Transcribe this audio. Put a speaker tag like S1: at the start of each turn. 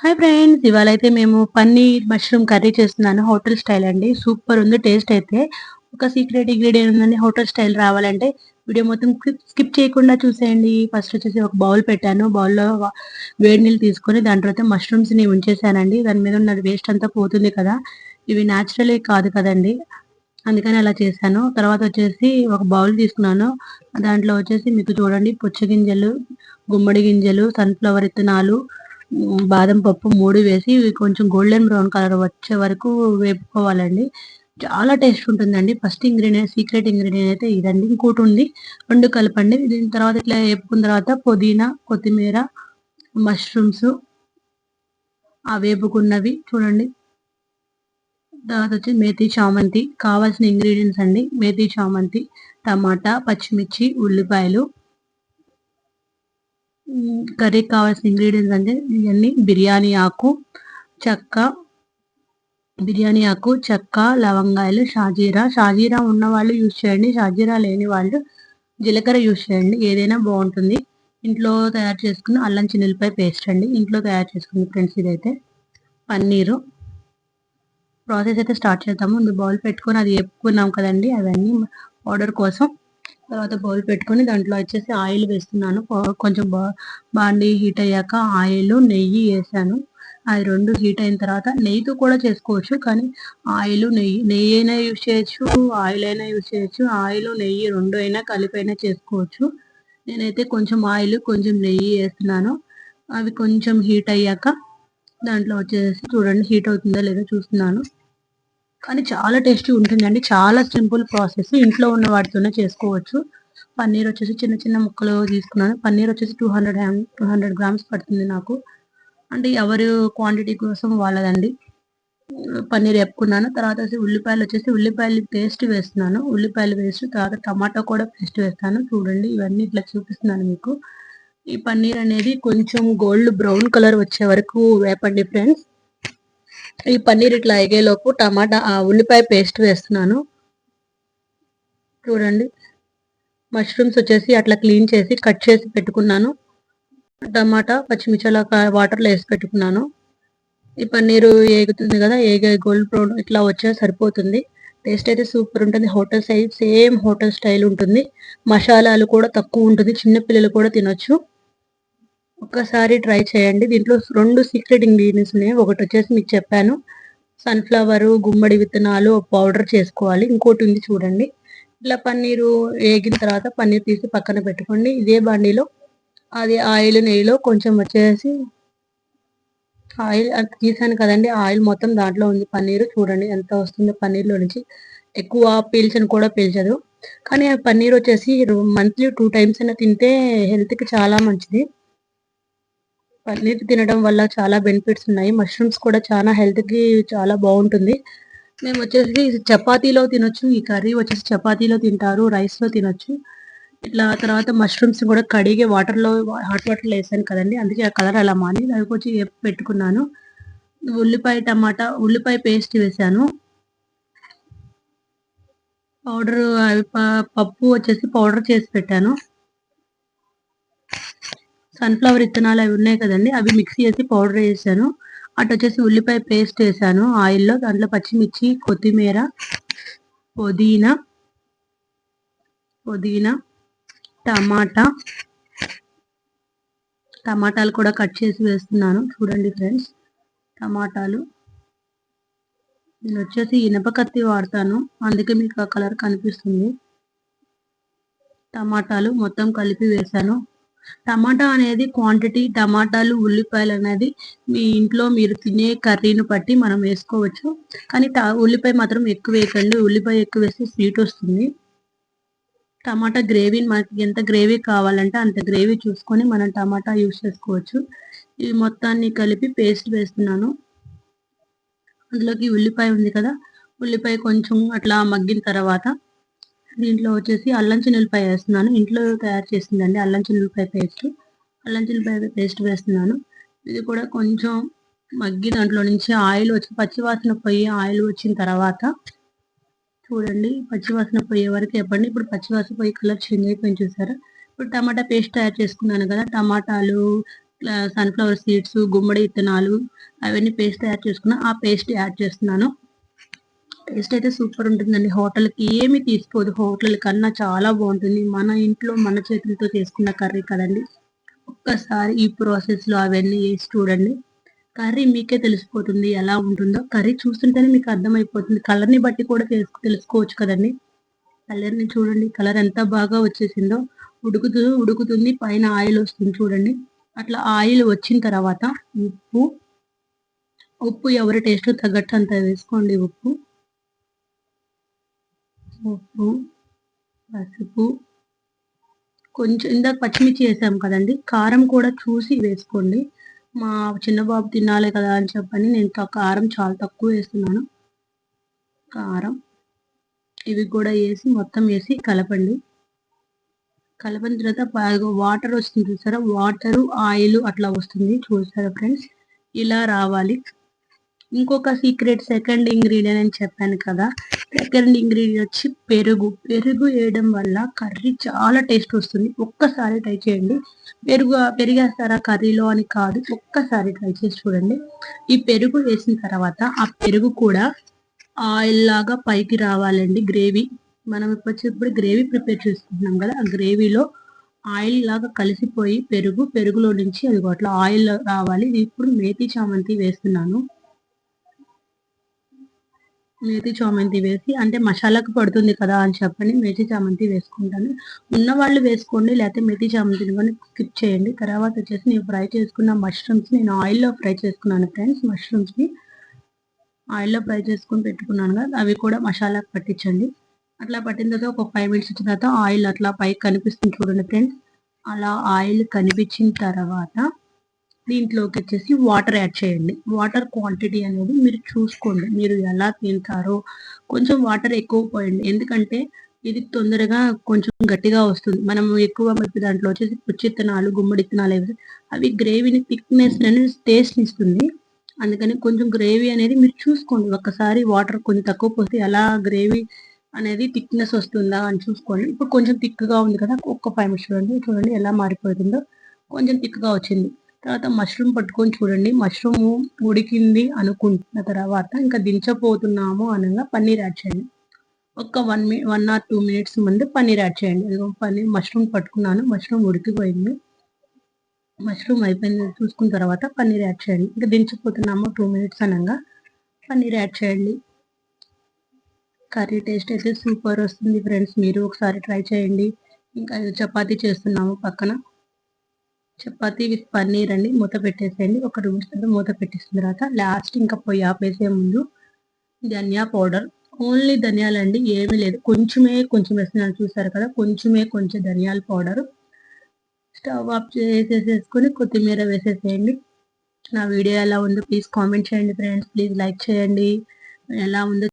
S1: Hi friends ఇవాళ అయితే మేము పన్నీర్ మష్రూమ్ కర్రీ చేస్తున్నాను. హోటల్ స్టైల్ అండి. సూపర్ ఉంది టేస్ట్ అయితే. ఒక సీక్రెట్ ఇంగ్రీడియంట్ ఉందండి. హోటల్ స్టైల్ రావాలంటే వీడియో మొత్తం స్కిప్ చేయకుండా చూసేయండి. ఫస్ట్ వచ్చేసి ఒక బౌల్ పెట్టాను. బౌల్లో వేడి నీళ్ళు తీసుకొని దాంట్లో అయితే మష్రూమ్స్ని ఉంచేసానండి. దాని మీద ఉన్న వేస్ట్ అంతా పోతుంది కదా. ఇవి న్యాచురలే కాదు కదండి. అందుకని అలా చేశాను. తర్వాత వచ్చేసి ఒక బౌల్ తీసుకున్నాను. దాంట్లో వచ్చేసి మీకు చూడండి. పుచ్చ గింజలు గుమ్మడి గింజలు సన్ఫ్లవర్ విత్తనాలు బాదం పప్పు మూడు వేసి కొంచెం గోల్డెన్ బ్రౌన్ కలర్ వచ్చే వరకు వేపుకోవాలండి. చాలా టేస్ట్ ఉంటుందండి. ఫస్ట్ ఇంగ్రీడియంట్ సీక్రెట్ ఇంగ్రీడియంట్ అయితే ఇదండి. ఇంకోటి ఉంది రెండు కలపండి. దీని తర్వాత ఇట్లా వేపుకున్న తర్వాత పుదీనా కొత్తిమీర మష్రూమ్స్ ఆ వేపుకున్నవి చూడండి. తర్వాత వచ్చి మేతి చామంతి కావాల్సిన ఇంగ్రీడియంట్స్ అండి. మేతి చామంతి టమాటా పచ్చిమిర్చి ఉల్లిపాయలు కర్రీకి కావాల్సిన ఇంగ్రీడియంట్స్ అంటే ఇవన్నీ బిర్యానీ ఆకు చెక్క బిర్యానీ ఆకు చెక్క లవంగాయలు షాజీరా. షాజీరా ఉన్న వాళ్ళు యూజ్ చేయండి. షాజీరా లేని వాళ్ళు జీలకర్ర యూజ్ చేయండి. ఏదైనా బాగుంటుంది. ఇంట్లో తయారు చేసుకున్న అల్లం చిన్నెలపై పేస్ట్ అండి. ఇంట్లో తయారు చేసుకుంది ఫ్రెండ్స్ ఇదైతే పన్నీరు. ప్రాసెస్ అయితే స్టార్ట్ చేద్దాము. ముందు బౌల్ పెట్టుకొని అది వేపుకున్నాం కదండి. అవన్నీ ఆర్డర్ కోసం తర్వాత బౌల్ పెట్టుకొని దాంట్లో వచ్చేసి ఆయిల్ వేస్తున్నాను. కొంచెం బాండి హీట్ అయ్యాక ఆయిల్ నెయ్యి వేసాను. అది రెండు హీట్ అయిన తర్వాత నెయ్యితో కూడా చేసుకోవచ్చు కానీ ఆయిల్ నెయ్యి నెయ్యి అయినా యూజ్ చేయొచ్చు ఆయిల్ అయినా యూజ్ చేయొచ్చు. ఆయిల్ నెయ్యి రెండు అయినా కలిపైనా చేసుకోవచ్చు. నేనైతే కొంచెం ఆయిల్ కొంచెం నెయ్యి వేస్తున్నాను. అవి కొంచెం హీట్ అయ్యాక దాంట్లో వచ్చేసి చూడండి హీట్ అవుతుందా లేదో చూస్తున్నాను. కానీ చాలా టేస్టీ ఉంటుందండి. చాలా సింపుల్ ప్రాసెస్. ఇంట్లో ఉన్న వాటితోనే చేసుకోవచ్చు. పన్నీర్ వచ్చేసి చిన్న చిన్న ముక్కలు తీసుకున్నాను. పన్నీర్ వచ్చేసి two hundred two hundred grams పడుతుంది నాకు. అంటే ఎవరు క్వాంటిటీ కోసం వాళ్ళదండి. పన్నీర్ వేపుకున్నాను. తర్వాత వచ్చి ఉల్లిపాయలు వచ్చేసి ఉల్లిపాయలు పేస్ట్ వేస్తున్నాను. ఉల్లిపాయలు వేస్ట్ తర్వాత టమాటా కూడా పేస్ట్ వేస్తాను. చూడండి ఇవన్నీ ఇట్లా చూపిస్తున్నాను మీకు. ఈ పన్నీర్ అనేది కొంచెం గోల్డ్ బ్రౌన్ కలర్ వచ్చే వరకు వేపండి ఫ్రెండ్స్. ఈ పన్నీర్ ఇట్లా ఎగేలోపు టమాటా ఉల్లిపాయ పేస్ట్ వేస్తున్నాను. చూడండి. మష్రూమ్స్ వచ్చేసి అట్లా క్లీన్ చేసి కట్ చేసి పెట్టుకున్నాను. టమాటా పచ్చిమిర్చి అలా వాటర్లో వేసి పెట్టుకున్నాను. ఈ పన్నీరు ఏగుతుంది కదా ఏగే గోల్డ్ బ్రౌన్ ఇట్లా వచ్చే సరిపోతుంది. టేస్ట్ అయితే సూపర్ ఉంటుంది. Hotel size same hotel style ఉంటుంది. మసాలాలు కూడా తక్కువ ఉంటుంది. చిన్నపిల్లలు కూడా తినొచ్చు. ఒక్కసారి ట్రై చేయండి. దీంట్లో రెండు సీక్రెట్ ఇంగ్రీడియంట్స్ ఉన్నాయి. ఒకటి వచ్చేసి మీకు చెప్పాను. సన్ఫ్లవర్ గుమ్మడి విత్తనాలు పౌడర్ చేసుకోవాలి. ఇంకోటి ఉంది చూడండి. ఇట్లా పన్నీరు వేగిన తర్వాత పన్నీర్ తీసి పక్కన పెట్టుకోండి. ఇదే బండిలో అది ఆయిల్ నెయ్యిలో కొంచెం వచ్చేసి ఆయిల్ తీసాను కదండి. ఆయిల్ మొత్తం దాంట్లో ఉంది. పన్నీరు చూడండి ఎంత వస్తుందో పన్నీర్లో నుంచి. ఎక్కువ పీల్చని కూడా పీల్చదు. కానీ పన్నీర్ వచ్చేసి మంత్లీ టూ టైమ్స్ అయినా తింటే హెల్త్కి చాలా మంచిది. పన్నీర్ తినడం వల్ల చాలా బెనిఫిట్స్ ఉన్నాయి. మష్రూమ్స్ కూడా చాలా హెల్త్కి చాలా బాగుంటుంది. మేము వచ్చేసి చపాతీలో తినొచ్చు ఈ కర్రీ వచ్చేసి చపాతీలో తింటారు రైస్లో తినొచ్చు. ఇట్లా తర్వాత మష్రూమ్స్ కూడా కడిగి వాటర్లో హాట్ వాటర్లో వేసాను కదండి. అందుకే ఆ కలర్ అలా మాని అవి వచ్చి పెట్టుకున్నాను. ఉల్లిపాయ టమాటా ఉల్లిపాయ పేస్ట్ వేసాను. పౌడర్ పప్పు వచ్చేసి పౌడర్ చేసి పెట్టాను. సన్ఫ్లవర్ విత్తనాలు అవి ఉన్నాయి కదండి అవి మిక్స్ చేసి పౌడర్ వేసాను. అటు వచ్చేసి ఉల్లిపాయ పేస్ట్ వేసాను. ఆయిల్లో దాంట్లో పచ్చిమిర్చి కొత్తిమీర పుదీనా పుదీనా టమాటా టమాటాలు కూడా కట్ చేసి వేస్తున్నాను. చూడండి ఫ్రెండ్స్ టమాటాలు. నేను వచ్చేసి ఇనప కత్తి వాడతాను. అందుకే మీకు ఆ కలర్ కనిపిస్తుంది. టమాటాలు మొత్తం కలిపి వేసాను. టమాటా అనేది క్వాంటిటీ టమాటాలు ఉల్లిపాయలు అనేది మీ ఇంట్లో మీరు తినే కర్రీని బట్టి మనం వేసుకోవచ్చు. కానీ ఉల్లిపాయ మాత్రం ఎక్కువ వేయకండి. ఉల్లిపాయ ఎక్కువ వేస్తే స్వీట్ వస్తుంది. టమాటా గ్రేవీ మనకి ఎంత గ్రేవీ కావాలంటే అంత గ్రేవీ చూసుకొని మనం టమాటా యూస్ చేసుకోవచ్చు. ఈ మొత్తాన్ని కలిపి పేస్ట్ వేస్తున్నాను. అందులోకి ఉల్లిపాయ ఉంది కదా. ఉల్లిపాయ కొంచెం అట్లా మగ్గిన తర్వాత దీంట్లో వచ్చేసి అల్లం చిన్నపాయ వేస్తున్నాను ఇంట్లో తయారు చేసిందండి అల్లం చిన్నపాయ పేస్ట్. అల్లం చిన్నపాయ పేస్ట్ వేస్తున్నాను. ఇది కూడా కొంచెం మగ్గి దాంట్లో నుంచి ఆయిల్ వచ్చి పచ్చివాసన పోయి ఆయిల్ వచ్చిన తర్వాత చూడండి పచ్చివాసన పోయే వరకు చెప్పండి. ఇప్పుడు పచ్చివాసన పోయి కలర్ చేంజ్ అయిపోయింది చూసారా? ఇప్పుడు టమాటా పేస్ట్ తయారు చేసుకున్నాను కదా టమాటాలు సన్ఫ్లవర్ సీడ్స్ గుమ్మడి విత్తనాలు అవన్నీ పేస్ట్ తయారు చేసుకున్నా ఆ పేస్ట్ యాడ్ చేస్తున్నాను. టేస్ట్ అయితే సూపర్ ఉంటుందండి. హోటల్కి ఏమి తీసుకోదు. హోటల్ కన్నా చాలా బాగుంటుంది. మన ఇంట్లో మన చేతులతో చేసుకున్న కర్రీ కదండి. ఒక్కసారి ఈ ప్రాసెస్లో అవన్నీ వేసి చూడండి. కర్రీ మీకే తెలిసిపోతుంది. ఎలా ఉంటుందో. కర్రీ చూస్తుంటేనే మీకు అర్థమైపోతుంది. కలర్ని బట్టి కూడా తెలుసు తెలుసుకోవచ్చు కదండి. కలర్ని చూడండి. కలర్ ఎంత బాగా వచ్చేసిందో. ఉడుకుతూ ఉడుకుతుంది. పైన ఆయిల్ వస్తుంది చూడండి. అట్లా ఆయిల్ వచ్చిన తర్వాత ఉప్పు ఉప్పు ఎవరి టేస్ట్ తగ్గట్టు అంత వేసుకోండి. ఉప్పు. ఉప్పు పసుపు కొంచెం ఇందాక పచ్చిమిర్చి వేసాం కదండి. కారం కూడా చూసి వేసుకోండి. మా చిన్న బాబు తినాలి కదా అని చెప్పని నేను కారం చాలా తక్కువ వేస్తున్నాను. కారం ఇవి కూడా వేసి మొత్తం వేసి కలపండి. కలిపిన తర్వాత బాగా వాటర్ వస్తుంది చూసారా? వాటర్ ఆయిల్ అట్లా వస్తుంది చూసారా ఫ్రెండ్స్? ఇలా రావాలి. ఇంకొక సీక్రెట్ సెకండ్ ఇంగ్రీడియంట్ అని చెప్పాను కదా. సెకండ్ ఇంగ్రీడియంట్ వచ్చి పెరుగు. పెరుగు వేయడం వల్ల కర్రీ చాలా టేస్ట్ వస్తుంది. ఒక్కసారి ట్రై చేయండి. పెరుగు పెరిగేస్తారా కర్రీలో అని కాదు ఒక్కసారి ట్రై చేసి చూడండి. ఈ పెరుగు వేసిన తర్వాత ఆ పెరుగు కూడా ఆయిల్ లాగా పైకి రావాలండి. గ్రేవీ మనం ఇప్పుడు గ్రేవీ ప్రిపేర్ చేసుకుంటున్నాం కదా. ఆ గ్రేవీలో ఆయిల్ లాగా కలిసిపోయి పెరుగు పెరుగులో నుంచి అది అట్లా ఆయిల్ రావాలి. ఇప్పుడు మేతి చామంతి వేస్తున్నాను. మేతి చామంతి వేసి అంటే మసాలాకు పడుతుంది కదా అని చెప్పని మేతి చామంతి వేసుకుంటాను. ఉన్న వాళ్ళు వేసుకోండి లేకపోతే మేతి చామంతిని కానీ స్కిప్ చేయండి. తర్వాత వచ్చేసి నేను ఫ్రై చేసుకున్న మష్రూమ్స్ నేను ఆయిల్లో ఫ్రై చేసుకున్నాను ఫ్రెండ్స్ మష్రూమ్స్ని ఆయిల్లో ఫ్రై చేసుకుని పెట్టుకున్నాను కదా అవి కూడా మసాలాకు పట్టించండి. అట్లా పట్టిన తర్వాత ఒక ఫైవ్ మినిట్స్ వచ్చిన తర్వాత ఆయిల్ అట్లా పైకి కనిపిస్తుంది చూడండి ఫ్రెండ్స్ అలా ఆయిల్ కనిపించిన తర్వాత దీంట్లోకి వచ్చేసి వాటర్ యాడ్ చేయండి. వాటర్ క్వాంటిటీ అనేది మీరు చూసుకోండి. మీరు ఎలా తింటారో కొంచెం వాటర్ ఎక్కువ పోయండి. ఎందుకంటే ఇది తొందరగా కొంచెం గట్టిగా వస్తుంది. మనం ఎక్కువ మెప్పి దాంట్లో వచ్చేసి పుచ్చిత్తనాలు గుమ్మడి ఇత్తనాలు వేసి అవి గ్రేవీని థిక్నెస్ అనేది టేస్ట్ ఇస్తుంది. అందుకని కొంచెం గ్రేవీ అనేది మీరు చూసుకోండి. ఒక్కసారి వాటర్ కొంచెం తక్కువ పోతే ఎలా గ్రేవీ అనేది థిక్నెస్ వస్తుందా అని చూసుకోండి. ఇప్పుడు కొంచెం థిక్గా ఉంది కదా ఒక్క ఫైవ్ మినిట్స్ చూడండి. చూడండి ఎలా మారిపోతుందో. కొంచెం థిక్గా వచ్చింది. తర్వాత మష్రూమ్ పట్టుకొని చూడండి. మష్రూమ్ ఉడికింది అనుకుంటున్న తర్వాత ఇంకా దించపోతున్నాము అనగా పన్నీర్ యాడ్ చేయండి. ఒక వన్ మి వన్ ఆర్ టూ మినిట్స్ ముందు పన్నీర్ యాడ్ చేయండి. పన్నీర్ మష్రూమ్ పట్టుకున్నాను. మష్రూమ్ ఉడికిపోయింది. మష్రూమ్ అయిపోయింది. చూసుకున్న తర్వాత పన్నీర్ యాడ్ చేయండి. ఇంకా దించిపోతున్నాము టూ మినిట్స్ అనగా పన్నీర్ యాడ్ చేయండి. కర్రీ టేస్ట్ అయితే సూపర్ వస్తుంది ఫ్రెండ్స్. మీరు ఒకసారి ట్రై చేయండి. ఇంకా చపాతీ చేస్తున్నాము పక్కన. చపాతీ విత్ పన్నీర్ అండి మూత పెట్టేసేయండి. ఒక రెండు నిమిషాలు మూత పెట్టేసిన తర్వాత లాస్ట్ ఇంకా పొయ్యి ఆపేసే ముందు ధనియా పౌడర్. ఓన్లీ ధనియాలు అండి ఏమీ లేదు. కొంచెమే కొంచెం వేస్తున్నాను చూసారు కదా కొంచెమే కొంచెం ధనియాల పౌడర్. స్టవ్ ఆఫ్ చేసేసేసుకొని కొత్తిమీర వేసేసేయండి. నా వీడియో ఎలా ఉందో ప్లీజ్ కామెంట్ చేయండి ఫ్రెండ్స్. ప్లీజ్ లైక్ చేయండి. ఎలా ఉందో